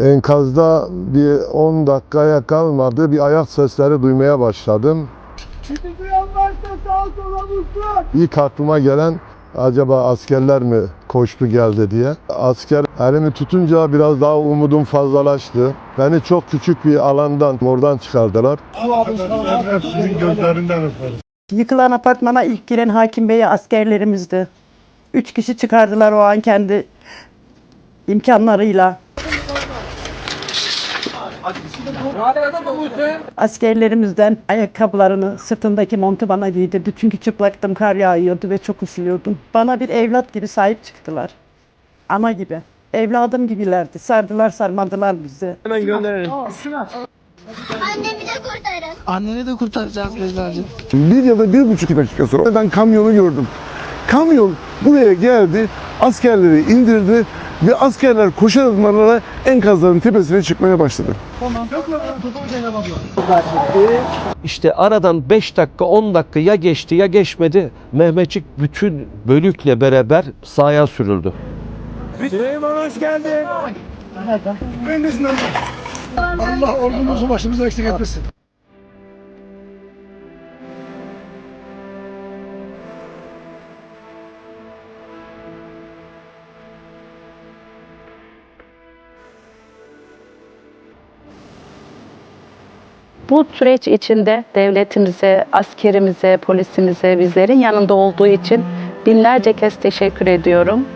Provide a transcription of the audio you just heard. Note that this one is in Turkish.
Enkazda bir 10 dakikaya kalmadı bir ayak sesleri duymaya başladım. İlk aklıma gelen acaba askerler mi koştu geldi diye. Asker elimi tutunca biraz daha umudum fazlalaştı. Beni çok küçük bir alandan oradan çıkardılar. Yıkılan apartmana ilk giren hakim bey askerlerimizdi. Üç kişi çıkardılar o an kendi imkanlarıyla. Askerlerimizden ayakkabılarını, sırtındaki montu bana giydirdi. Çünkü çıplaktım, kar yağıyordu ve çok üşüyordum. Bana bir evlat gibi sahip çıktılar. Ana gibi. Evladım gibilerdi. Sardılar sarmadılar bizi. Hemen gönderelim. Annemi de kurtarın. Anneni de kurtaracağız Beyza'cığım. Bir ya da bir buçuk dakika sonra ben kamyonu gördüm. Kamyon buraya geldi, askerleri indirdi ve askerler koşar adımlarla enkazların tepesine çıkmaya başladı. İşte aradan 5 dakika 10 dakika ya geçti ya geçmedi. Mehmetçik bütün bölükle beraber sahaya sürüldü. Allah ordumuzu başımıza eksik etmesin. Bu süreç içinde devletimize, askerimize, polisimize, bizlerin yanında olduğu için binlerce kez teşekkür ediyorum.